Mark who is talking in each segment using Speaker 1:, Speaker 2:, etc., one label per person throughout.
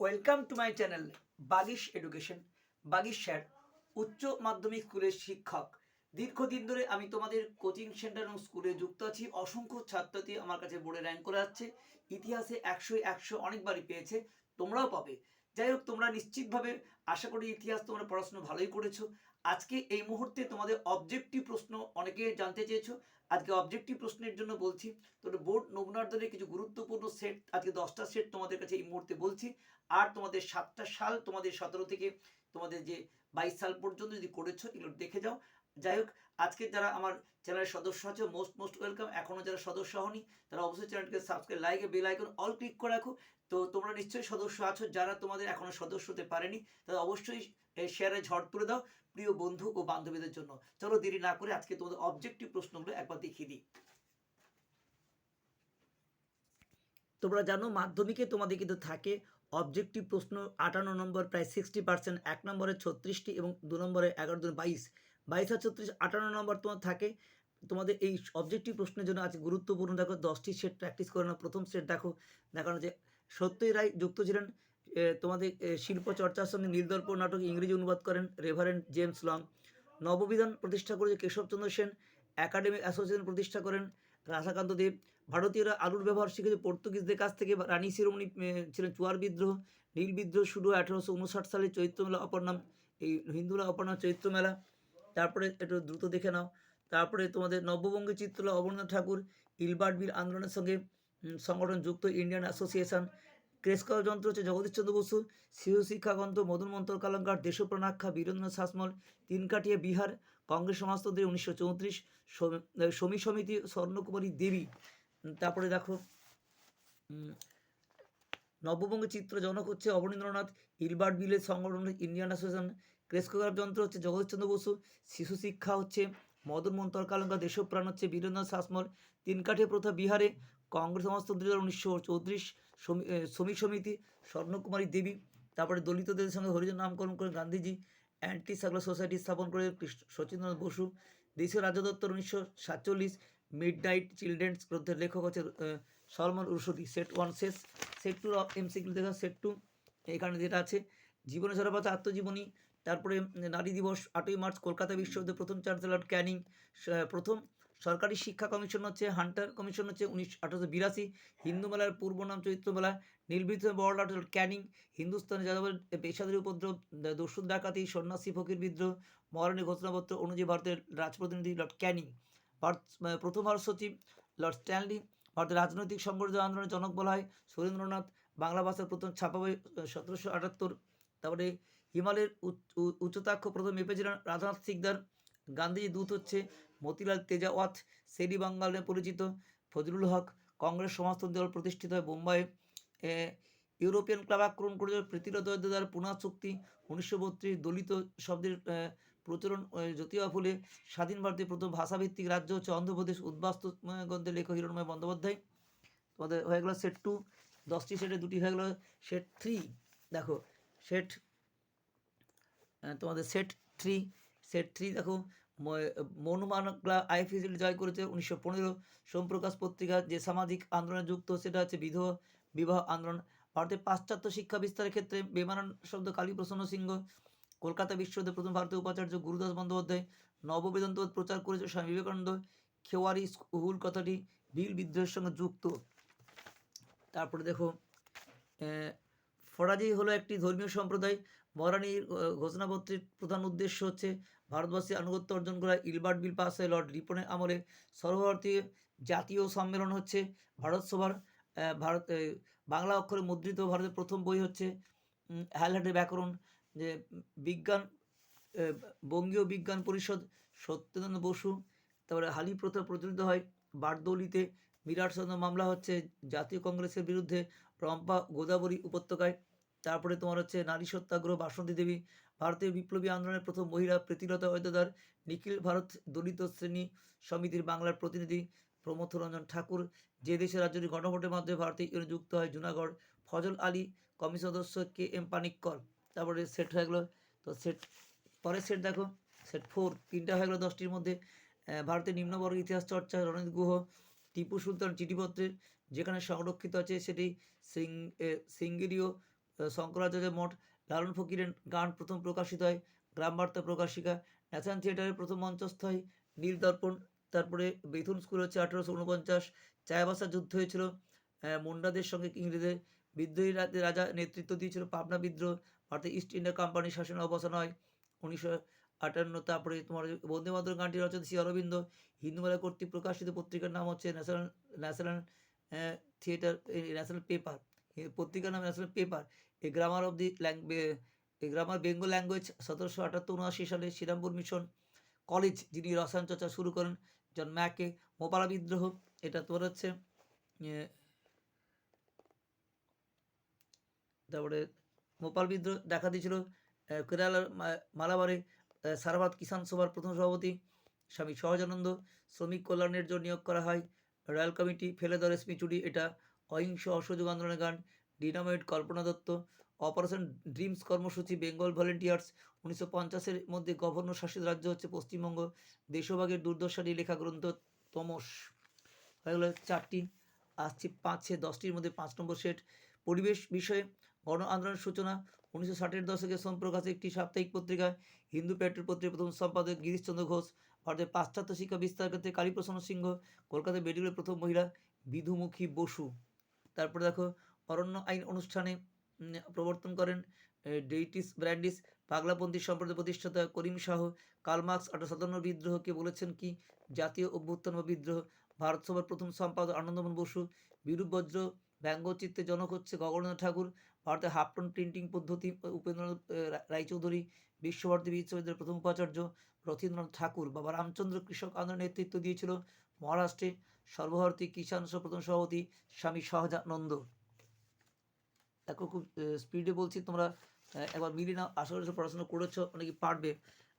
Speaker 1: Welcome to my channel Bagish education Bagish sir উচ্চ মাধ্যমিক স্কুলের শিক্ষক। দীর্ঘদিন ধরে আমি তোমাদের কোচিং সেন্টার এবং স্কুলে যুক্ত আছি। অসংখ্য ছাত্রী আমার কাছে বোর্ডে র্যাঙ্ক করে যাচ্ছে ইতিহাসে একশো একশো অনেকবারই পেয়েছে, তোমরাও পাবে। যাই হোক, তোমরা নিশ্চিতভাবে আশা করি ইতিহাস তোমরা পড়াশোনা ভালোই করেছ। আজকে এই মুহূর্তে তোমাদের অবজেক্টিভ প্রশ্ন অনেকে জানতে চেয়েছো। আজকে অবজেক্টিভ প্রশ্নের জন্য বলছি তোমাদের বোর্ড নমুনার্ধনের কিছু গুরুত্বপূর্ণ সেট আজকে দশটা সেট তোমাদের কাছে এই মুহূর্তে বলছি। আর তোমাদের সাতটা সাল, তোমাদের সতেরো থেকে তোমাদের যে বাইশ সাল পর্যন্ত যদি করেছ, এগুলো দেখে যাও। যাই হোক আজকে যারা আমার চ্যানেলের সদস্য আছে মোস্ট মোস্ট ওয়েলকাম এখনও যারা সদস্য হওনি, তারা অবশ্যই চ্যানেলটিকে subscribe like bell icon all click করে রাখো। তো তোমরা নিশ্চয়ই সদস্য আছো, যারা তোমাদের এখনও সদস্য হতে পারেনি, তারা অবশ্যই শেয়ারে ঝড় তুলে দাও প্রিয় বন্ধু ও বান্ধবীদের জন্য। চলো দেরি না করে আজকে তোমাদের অবজেক্টিভ প্রশ্নগুলো একবার দেখিয়ে দিই। তোমরা জানো, মাধ্যমিকে তোমাদের কিন্তু থাকে অবজেক্টিভ প্রশ্ন আটান্ন নম্বর, প্রায় সিক্সটি পার্সেন্ট এক নম্বরে ছত্রিশটি এবং দু নম্বরে এগারো দুই বাইশ। বাইশ আর ছত্রিশ আটান্ন নম্বর তোমার থাকে। তোমাদের এই অবজেক্টিভ প্রশ্নের জন্য আছে গুরুত্বপূর্ণ দেখো, দশটি সেট প্র্যাকটিস করে নাও। প্রথম সেট দেখো, দেখানো যে সত্যই রায় যুক্ত ছিলেন তোমাদের শিল্প চর্চার সঙ্গে নীলদর্প নাটক ইংরেজি অনুবাদ করেন রেভারেন্ট জেমস লং নববিধান প্রতিষ্ঠা করেছে কেশবচন্দ্র সেন। একাডেমিক অ্যাসোসিয়েশন প্রতিষ্ঠা করেন রাধাকান্ত দেব। ভারতীয়রা আলুর ব্যবহার শিখেছে পর্তুগিজদের কাছ থেকে। রানী শিরোমণি ছিলেন চুয়ার বিদ্রোহ। নীল বিদ্রোহ শুরু আঠেরোশো উনষাট সালে চৈত্রমেলা অপর নাম এই হিন্দুরা অপর নাম চৈত্রমেলা। তারপরে একটু দ্রুত দেখে নাও। তারপরে তোমাদের নববঙ্গে চিত্রলা অবনীন্দ্রনাথ ঠাকুর ইলবার্ট বিল আন্দোলনের সঙ্গে সংগঠন যুক্ত ইন্ডিয়ান অ্যাসোসিয়েশন ক্রেস্কার যন্ত্র হচ্ছে জগদীশচন্দ্র বসু শিশু শিক্ষাগ্রন্থ মদন মন্তর কালঙ্কার দেশপ্রণাক্ষা বীরেন্দ্র শাসমল তিনকাটিয়া বিহার, কংগ্রেস সমাজতন্ত্রী উনিশশো চৌত্রিশ, সমী সমিতি স্বর্ণকুমারী দেবী। তারপরে দেখো নববঙ্গে চিত্র জনক হচ্ছে অবনীন্দ্রনাথ ইলবার্ট বিলের সংগঠন ইন্ডিয়ান অ্যাসোসিয়েশন ক্রেস্কোগ্রাফ যন্ত্র হচ্ছে জগদীশচন্দ্র বসু শিশু শিক্ষা হচ্ছে মদন মন্তর কালঙ্কা, দেশপ্রাণ হচ্ছে বীরেন্দ্র শাসমল তিনকাঠিয়া প্রথা বিহারে, কংগ্রেস সমাজতন্ত্রী দল উনিশশো চৌত্রিশ শ্রমিক সমিতি, স্বর্ণকুমারী দেবী, তারপরে দলিতদের সঙ্গে হরিজন নামকরণ করে গান্ধীজি, অ্যান্টি সার্কুলার সোসাইটি স্থাপন করে শচীন্দ্রনাথ বসু, দেশীয় রাজ্য দপ্তর উনিশশো সাতচল্লিশ মিড নাইট চিলড্রেন্স গ্রন্থের লেখক হচ্ছে সলমন রুশদি, সেট ওয়ান শেষ, সেট টু এমসিকিউ দেখা সেট টু, এখানে যেটা আছে, জীবনে সরাপাত আত্মজীবনী তারপরে নারী দিবস আটই মার্চ কলকাতা বিশ্ববিদ্যালয়ের প্রথম চ্যান্সেলর ক্যানিং প্রথম সরকারি শিক্ষা কমিশন হচ্ছে হান্টার, কমিশন হচ্ছে উনিশ, আঠারোশো বিরাশি, হিন্দু মেলার পূর্ব নাম চৈত্র মেলা নির্বিত বড় ক্যানিং, হিন্দুস্তানি যাদবের পেশাদারি উপদ্রব, দ- দস্যুর ডাকাতি, সন্ন্যাসী ফকির বিদ্রোহ মহারানী ঘোষণাপত্র অনুযায়ী ভারতের রাজপ্রতিনিধি লর্ড ক্যানিং, ভারত প্রথম ভারত সচিব লর্ড স্ট্যানলি, ভারতের রাজনৈতিক সংগঠিত আন্দোলনের জনক বলা হয় সুরেন্দ্রনাথ, বাংলা ভাষার প্রথম ছাপা সতেরোশো আটাত্তর, তারপরে হিমালয়ের উচ্চতাক্ষ প্রথম মেপেছিলেন রাধানাথ সিকদার। গান্ধীজি দূত হচ্ছে মতিলাল তেজাওয়াত শেরি বাঙ্গালে পরিচিত। ফজলুল হক কংগ্রেস সমাজতন্ত্রী দল প্রতিষ্ঠিত হয় বোম্বাইয়ে। ইউরোপিয়ান ক্লাব আক্রমণ করেছিল প্রীতিলতা দ্বারা পুনা চুক্তি। উনিশশো বত্রিশ দলিত শব্দের প্রচলন জ্যোতিবা ফুলে স্বাধীন ভারতের প্রথম ভাষাভিত্তিক রাজ্য হচ্ছে অন্ধ্রপ্রদেশ। উদ্বাস্তু গদ্যের লেখক হিরণময় বন্দ্যোপাধ্যায়। তোমাদের হয়ে গেলো সেট টু। দশটি সেটে দুটি হয়ে গেলো সেট থ্রি। দেখো, সেট তোমাদের সেট থ্রি সেট থ্রি দেখো মনুমানকলা আইএফএসিল জয় করেছে উনিশশো পনেরো। সোমপ্রকাশ পত্রিকা যে সামাজিক আন্দোলনে যুক্ত, সেটা হচ্ছে বিধবা বিবাহ আন্দোলন। ভারতের পাশ্চাত্য শিক্ষা বিস্তারের ক্ষেত্রে বেমানান শব্দ কালীপ্রসন্ন সিংহ। কলকাতা বিশ্ববিদ্যালয়ের প্রথম ভারতীয় উপাচার্য গুরুদাস বন্দ্যোপাধ্যায় নববেদান্তবাদ প্রচার করেছে স্বামী বিবেকানন্দ। খেওয়ারি স্কুল কথাটি বিল বিদ্রোহের সঙ্গে যুক্ত। তারপরে দেখো ফরাজি হলো একটি ধর্মীয় সম্প্রদায়। মহারানীর ঘোষণাপত্রের প্রধান উদ্দেশ্য হচ্ছে ভারতবর্ষে আনুগত্য অর্জন করা ইলবার্ট বিল পাস হয় লর্ড রিপনের আমলে সর্বভারতীয় জাতীয় সম্মেলন হচ্ছে ভারত সভার ভারত বাংলা অক্ষরে মুদ্রিত ভারতের প্রথম বই হচ্ছে উম, ব্যাকরণ যে বিজ্ঞান বঙ্গীয় বিজ্ঞান পরিষদ সত্যেন্দ্র বসু তারপরে হালি প্রথা প্রচলিত হয় বারদৌলিতে বিরাট মামলা হচ্ছে জাতীয় কংগ্রেসের বিরুদ্ধে রম্পা গোদাবরী উপত্যকায় তারপরে তোমার হচ্ছে নারী সত্যাগ্রহ, বাসন্তী দেবী, ভারতীয় বিপ্লবী আন্দোলনের প্রথম মহিলা প্রীতিলতা ঐদ্যদার নিখিল ভারত দলিত শ্রেণি সমিতির বাংলার প্রতিনিধি প্রমথ রঞ্জন ঠাকুর। যে দেশের রাজ্যটি গণভোটের মাধ্যমে ভারতে ইউনিয়নে যুক্ত হয়, জুনাগড়, ফজল আলী কমিশন সদস্য কে এম পানিক্কর। তারপরে সেট হয়ে গেলো, তো সেট পরের সেট দেখো সেট ফোর তিনটা হয়ে গেলো দশটির মধ্যে। ভারতের নিম্নবর্গ ইতিহাস চর্চা, রণজিৎ গুহ, টিপু সুলতান চিঠিপত্রের যেখানে সংরক্ষিত আছে সেটি সিং সিঙ্গেরীয় শঙ্করাচার্য মঠ, লালন ফকিরের গান প্রথম প্রকাশিত হয় গ্রাম বার্তা প্রকাশিকা ন্যাশনাল থিয়েটারের প্রথম মঞ্চস্থ হয় নীল দর্পণ, তারপরে বেথুন স্কুল হচ্ছে আঠেরোশো উনপঞ্চাশ চায়াবাসা যুদ্ধ হয়েছিল মুন্ডাদের সঙ্গে ইংরেজদের, বিদ্রোহী রাজা নেতৃত্ব দিয়েছিল পাবনা বিদ্রোহ, ভারতের ইস্ট ইন্ডিয়া কোম্পানির শাসনের অবসান হয়, উনিশশো আটান্ন, তারপরে তোমার বন্দে মাতরম গানটি রচনা শ্রী অরবিন্দ, হিন্দু মেলা কর্তৃক প্রকাশিত পত্রিকার নাম হচ্ছে national national theatre national paper. পত্রিকার নাম national paper a grammar of the a grammar Bengal language সতেরোশো আটাত্তর উনআশি সালে শ্রীরামপুর মিশন কলেজ যিনি রসায়ন চর্চা শুরু করেন জন ম্যাকে মোপালা বিদ্রোহ এটা তোমার হচ্ছে তারপরে মোপাল বিদ্রোহ দেখা দিয়েছিল কেরালার মালাবারে সারাভাত কিষাণ সভার প্রথম সভাপতি স্বামী সহজানন্দ, শ্রমিক কল্যাণের জন্য নিয়োগ করা হয়, রয়্যাল কমিটি ফেলে ধরে স্মিচুরি এটা অহিংস অসহযোগ আন্দোলনের গান dynamite Kalpana Dutta operation dreams কর্মসূচি বেঙ্গল ভলেন্টিয়ার্স উনিশশো পঞ্চাশের মধ্যে গভর্নর শাসিত রাজ্য হচ্ছে পশ্চিমবঙ্গ, দেশভাগের দুর্দশা নিয়ে লেখা গ্রন্থ তমস। হয়ে গেলো চারটি, আসছে পাঁচে দশটির মধ্যে পাঁচ নম্বর সেট। পরিবেশ বিষয়ে গণ আন্দোলনের সূচনা, উনিশশো ষাটের দশকে সোমপ্রকাশে একটি সাপ্তাহিক পত্রিকা, হিন্দু প্যাট্রিয়ট পত্রিকার প্রথম সম্পাদক গিরিশচন্দ্র ঘোষ, ভারতের পাশ্চাত্য শিক্ষা বিস্তার ক্ষেত্রে কালীপ্রসন্ন সিংহ কলকাতায় মেডিকেলের প্রথম মহিলা বিধুমুখী বসু। তারপরে দেখো অরণ্য আইন অনুষ্ঠানে প্রবর্তন করেন ডেইটিস ব্র্যান্ডিস, পাগলাপন্থী সম্প্রদায় প্রতিষ্ঠাতা করিম শাহ। কালমার্কস আঠারো সাতান্ন বিদ্রোহকে বলেছেন কি, জাতীয় অভ্যুত্থান বা বিদ্রোহ, ভারত সভার প্রথম সম্পাদক আনন্দমোহন বসু, বিরূপ বজ্র ব্যঙ্গচিত্রে জনক হচ্ছে গগনেন্দ্র ঠাকুর, ভারতের হাফটন প্রিন্টিং পদ্ধতি উপেন্দ্রনাথ রায়চৌধুরী, বিশ্বভারতী বিশ্ববিদ্যালয়ের প্রথম উপাচার্য রথীন্দ্রনাথ ঠাকুর। বাবা রামচন্দ্র কৃষক আন্দোলনের নেতৃত্ব দিয়েছিল মহারাষ্ট্রে। সর্বভারতী কিষাণ প্রথম সভাপতি স্বামী সহজানন্দ দেখো খুব স্পিডে বলছি, তোমরা একবার মিলিয়ে নাও, আশা করি পড়াশোনা করেছ, অনেকে পারবে।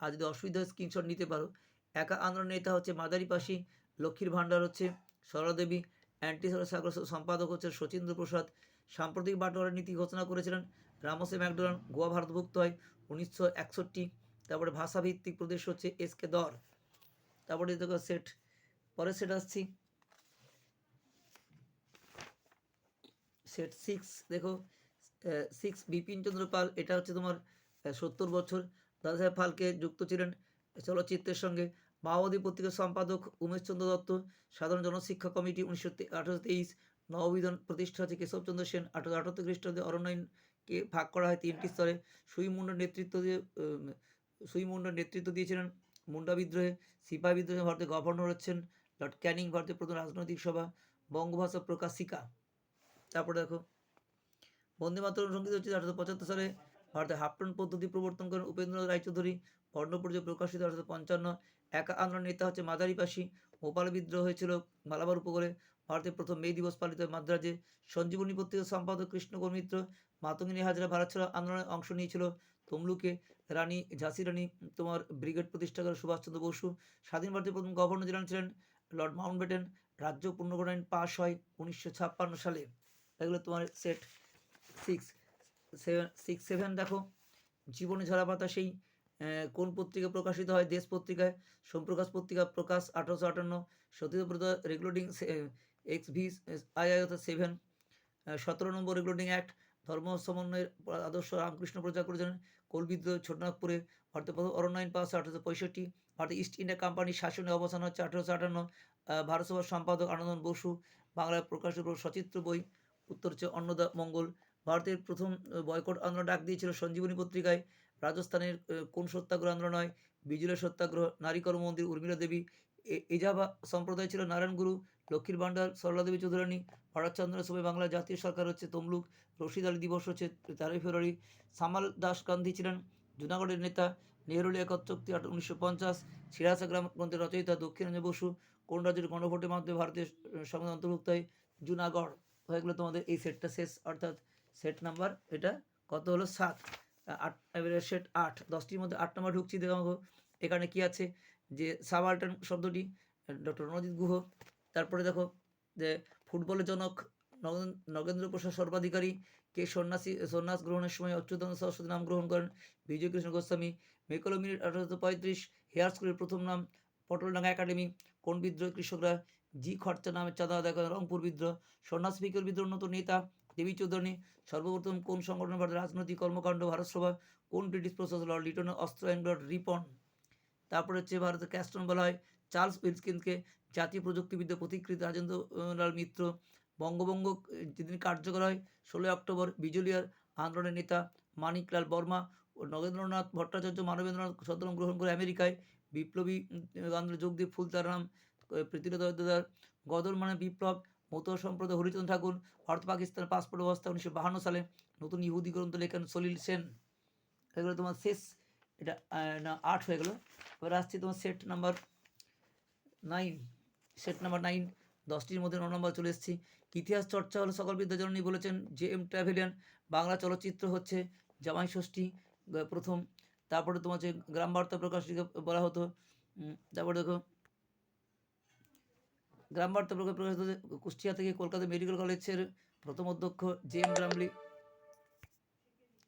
Speaker 1: আর যদি অসুবিধা স্ক্রিনশট নিতে পারো। একা আন্দোলন নেতা হচ্ছে মাদারি পাশি, লক্ষ্মীর ভাণ্ডার হচ্ছে সরলা দেবী, অ্যান্টি সাগর সম্পাদক হচ্ছে শচীন্দ্র প্রসাদ, সাম্প্রতিক বাটোয়ারার নীতি ঘোষণা করেছিলেন রামসে ম্যাকডোনাল্ড, গোয়া ভারতভুক্ত হয় উনিশশো একষট্টি। তারপরে ভাষাভিত্তিক প্রদেশ হচ্ছে এস কে দর। তারপরে সেট পরের সেট আসছি। সেট সিক্স দেখো সিক্স বিপিন চন্দ্র পাল, এটা হচ্ছে তোমার সত্তর বছর। দাদা সাহেব ফালকে যুক্ত ছিলেন চলচ্চিত্রের সঙ্গে। মাওবাদী পত্রিকার সম্পাদক উমেশ চন্দ্র দত্ত, সাধারণ জনশিক্ষা কমিটি উনিশশো আঠারোশো তেইশ, নববিধান প্রতিষ্ঠা হচ্ছে কেশবচন্দ্র সেন, আঠারোশো আটাত্তর খ্রিস্টাব্দে অরণ্যায়নকে ভাগ করা হয় তিনটি স্তরে। সুই মুন্ডার নেতৃত্ব দিয়ে সুই মুন্ডার নেতৃত্ব দিয়েছিলেন মুন্ডা বিদ্রোহে। সিপাহী বিদ্রোহে ভারতের গভর্নর হচ্ছেন লর্ড ক্যানিং, ভারতের প্রধান রাজনৈতিক সভা। বঙ্গভাষা প্রকাশিকা। তারপরে দেখো, বন্দে মাতরম সংগীত হচ্ছে আঠারোশো পঁচাত্তর সালে ভারতে হাফটন পদ্ধতি প্রবর্তন করেন উপেন্দ্রনাথ রায়চৌধুরী বর্ণপরিচয় প্রকাশিত আঠারোশো পঞ্চান্ন, একা আন্দোলন নেতা হচ্ছে মাদারি পাশি ভোপাল বিদ্রোহ হয়েছিল মালাবার উপকূলে, ভারতের প্রথম মে দিবস পালিত হয় মাদ্রাজে সঞ্জীবনী পত্রিকার সম্পাদক কৃষ্ণকর মিত্র, মাতঙ্গিনী হাজরা ভারত ছাড়া আন্দোলনে অংশ নিয়েছিল, তমলুকে রানী ঝাঁসি রানী, তোমার ব্রিগেড প্রতিষ্ঠা করে সুভাষচন্দ্র বসু, স্বাধীন ভারতের প্রথম গভর্নর জেনারেল ছিলেন লর্ড মাউন্টব্যাটেন, রাজ্য পুনর্গঠন পাশ হয় উনিশশো ছাপ্পান্ন সালে। এগুলো তোমার set six seven six seven দেখো। জীবনে ঝরা পাতা সেই কোন পত্রিকা প্রকাশিত হয়? দেশ পত্রিকায়। সোমপ্রকাশ পত্রিকা, প্রকাশ আঠারোশো আটান্ন। সতীব্রত regulating X V I I, অর্থাৎ সেভেন সতেরো নম্বর রেগুলেটিং অ্যাক্ট ধর্ম সমন্বয়ের আদর্শ রামকৃষ্ণ প্রচার করেছিলেন কোল বিদ্রোহ ছোটনাগপুরে ভারতের প্রথম অরণ্যায়ন পাস আঠারোশো পঁয়ষট্টি। ভারতের ইস্ট ইন্ডিয়া কোম্পানির শাসনে অবসান হচ্ছে আঠারোশো আটান্ন। ভারতসভার সম্পাদক আনন্দন বসু। বাংলায় প্রকাশিত সচিত্র বই। উত্তর হচ্ছে অন্নদা মঙ্গল। ভারতের প্রথম বয়কট আন্দোলন ডাক দিয়েছিল সঞ্জীবনী পত্রিকায়। রাজস্থানের কোন সত্যাগ্রহ আন্দোলন হয় বিজুলের সত্যাগ্রহ, নারী কর্ম মন্দির, উর্মিলা দেবী। এজাবা সম্প্রদায় ছিল নারায়ণ গুরু, লক্ষ্মীর ভাণ্ডার, সরলা দেবী চৌধুরানী ভারতচন্দ্র সবাই বাংলা জাতীয় সরকার হচ্ছে তমলুক, রশিদ আলী দিবস হচ্ছে তেরোই ফেব্রুয়ারি। সামাল দাস গান্ধী ছিলেন জুনাগড়ের নেতা, নেহরুলি একত চুক্তি উনিশশো পঞ্চাশ সিরাসা গ্রাম গ্রন্থের রচয়িতা দক্ষিণেন্দ্র বসু, কোন রাজ্যের গণভোটের মাধ্যমে ভারতের সংবিধান অন্তর্ভুক্ত হয়, জুনাগড়। হয়ে গেলো তোমাদের এই সেটটা শেষ। অর্থাৎ সেট নাম্বার এটা কত হলো? সাত। আট, এবারে সেট আট। দশটির মধ্যে আট নম্বর ঢুকছি, দেখো এখানে কি আছে? যে সাবাল্টান শব্দটি ডক্টর রণজিৎ গুহ। তারপরে দেখো যে ফুটবলের জনক নগেন- নগেন্দ্র প্রসাদ সর্বাধিকারী। কে সন্ন্যাসী, সন্ন্যাস গ্রহণের সময় অচ্যুতানন্দ সরস্বতী নাম গ্রহণ করেন? বিজয় কৃষ্ণ গোস্বামী। মেকলো মিনিট আঠারোশো পঁয়ত্রিশ। হেয়ার স্কুলের প্রথম নাম পটলডাঙ্গা একাডেমি। কোন বিদ্রোহ কৃষকরা জি খরচা নামে চাঁদা দেখা রংপুর বিদ্রোহ। সন্ন্যাস বিকেল বিদ্রোহ উন্নত নেতা দেবী চৌধুরী। সর্বপ্রথম কোন সংগঠন ভারতের রাজনৈতিক কর্মকাণ্ড ভারত সভা কোন ব্রিটিশ প্রশাসন লর্ড লিটন অস্ত্র অ্যান্ড লর্ড রিপন? তারপরে হচ্ছে ভারতের ক্যাস্টন বলা হয় চার্লস উইলসকিনকে জাতীয় প্রযুক্তিবিদ্যা প্রতিকৃত রাজেন্দ্র আহ, লাল মিত্র। বঙ্গভঙ্গ যেদিন কার্যকর হয় ষোলোই অক্টোবর বিজুলিয়ার আন্দোলনের নেতা মানিকলাল বর্মা ও নগেন্দ্রনাথ ভট্টাচার্য মানবেন্দ্রনাথ সদরম গ্রহণ করে আমেরিকায়। বিপ্লবী আন্দোলনে যোগ দিয়ে ফুলতার নাম প্রীতিলতা গদর মানে বিপ্লব মতো সম্প্রদায় হরিচন্দ্র ঠাকুর, ভারত পাকিস্তান পাসপোর্ট অবস্থা উনিশশো বাহান্ন সালে নতুন ইহুদি গ্রন্থ লেখেন সলিল সেন। এগুলো তোমার শেষ, এটা না, আট হয়ে গেল। এবার আসছি তোমার set number nine set number nine দশটির মধ্যে ন নম্বর চলে এসেছি। ইতিহাস চর্চা হলো সকল বিদ্যাজননী বলেছেন জে এম ট্রাভেলিয়ান, বাংলা চলচ্চিত্র হচ্ছে জামাই ষষ্ঠী প্রথম। তারপরে তোমার যে গ্রাম বার্তা প্রকাশিত বলা হতো তারপরে দেখো গ্রাম বার্তা প্রকাশ প্রকাশিত কুষ্টিয়া থেকে কলকাতা মেডিকেল কলেজের প্রথম অধ্যক্ষ জে এম গ্রামলি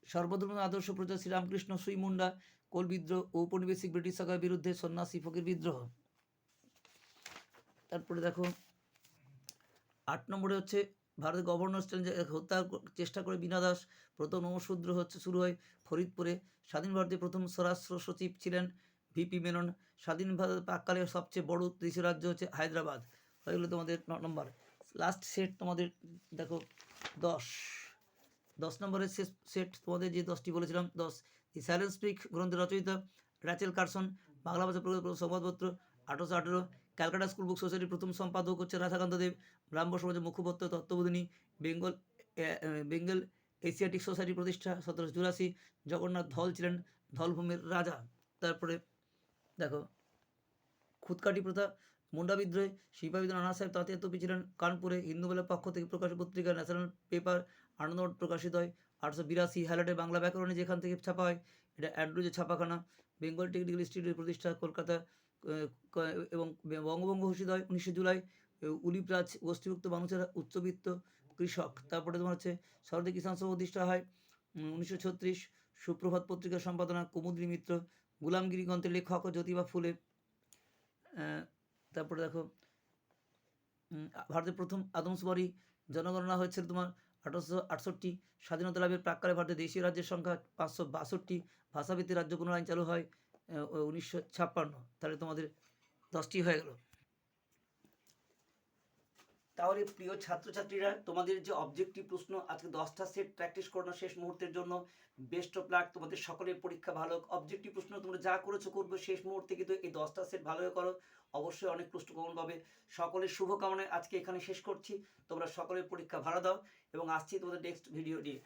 Speaker 1: সর্বধর্ম আদর্শ প্রচার শ্রীরামকৃষ্ণ সুইমুন্ডা কোল বিদ্রোহ ঔপনিবেশিক ব্রিটিশ সরকারের বিরুদ্ধে সন্ন্যাসী ফকির বিদ্রোহ। তারপরে দেখো, আট নম্বরে হচ্ছে ভারতের গভর্নর হত্যা ক- চেষ্টা করে বিনা দাস, প্রথম নমশূদ্র হচ্ছে শুরু হয় ফরিদপুরে। স্বাধীন ভারতের প্রথম স্বরাষ্ট্র সচিব ছিলেন ভিপি মেনন। স্বাধীন ভারত প্রাককালে সবচেয়ে বড় দেশের রাজ্য হচ্ছে হায়দ্রাবাদ। হয়ে তোমাদের ন নম্বর। লাস্ট সেট তোমাদের, দেখো, দশ। দশ নম্বরের শেষ সেট তোমাদের যে দশটি বলেছিলাম, দশ। দি সাইলেন্স স্পিক গ্রন্থের রচয়িতা র্যাচেল কার্সন, বাংলা ভাষা সংবাদপত্র আঠারোশো আঠেরো। ক্যালকাটা স্কুল বুক সোসাইটির প্রথম সম্পাদক হচ্ছে রাধাকান্ত দেব ব্রাহ্ম সমাজের মুখপত্র, তত্ত্ববোধিনী, বেঙ্গল বেঙ্গল এশিয়াটিক সোসাইটি প্রতিষ্ঠা, সতেরোশো চুরাশি। জগন্নাথ ধল ছিলেন ধলভূমির রাজা। তারপরে, দেখো খুদকাটি প্রথা মুন্ডা বিদ্রোহে সিপাহী নানা সাহেব তাঁতের তপি ছিলেন কানপুরে হিন্দুবেলার পক্ষ থেকে প্রকাশিত পত্রিকা, ন্যাশনাল পেপার আনন্দমঠ প্রকাশিত হয়। আটশো বিরাশি হ্যালেটে বাংলা ব্যাকরণে যেখান থেকে ছাপা হয়, এটা অ্যান্ড্রুজের ছাপাখানা। বেঙ্গল টেকনিক্যাল ইনস্টিটিউটের প্রতিষ্ঠা কলকাতা এবং বে- বঙ্গভঙ্গ ঘোষিত হয় উনিশশো জুলাই। উলিপ্রাজ গোষ্ঠীভুক্ত মানুষেরা উচ্চবিত্ত কৃষক। তারপরে তোমার হচ্ছে শরদী কিষাণ সভা প্রতিষ্ঠা হয় উনিশশো ছত্রিশ। সুপ্রভাত পত্রিকার সম্পাদনা কুমুদ্রী মিত্র। গুলামগিরি গ্রন্থের লেখক জ্যোতিবা ফুলে। তারপরে দেখো ভারতের প্রথম আদমশুমারি জনগণনা হয়েছিল তোমার আঠারোশো আটষট্টি। স্বাধীনতা লাভের প্রাককালে ভারতের দেশীয় রাজ্যের সংখ্যা পাঁচশো বাষট্টি। ভাষাভিত্তিক রাজ্য কোনো আইন চালু হয় উনিশশো ছাপ্পান্ন। তাহলে তোমাদের দশটি হয়ে গেল। তাহলে প্রিয় ছাত্রছাত্রীরা, তোমাদের যে অবজেক্টিভ প্রশ্ন, আজকে দশটা সেট প্র্যাকটিস করানো শেষ মুহূর্তের জন্য বেস্ট অফ লাক তোমাদের সকলের পরীক্ষা ভালো অবজেক্টিভ প্রশ্ন তোমরা যা করেছ করবে শেষ মুহূর্তে কিন্তু এই দশটা সেট ভালো করো। অবশ্যই অনেক প্রশ্ন কমন পাবে। সকলের শুভকামনায় আজকে এখানে শেষ করছি। তোমরা সকলের পরীক্ষা ভালো দাও এবং আসছি তোমাদের নেক্সট ভিডিও নিয়ে।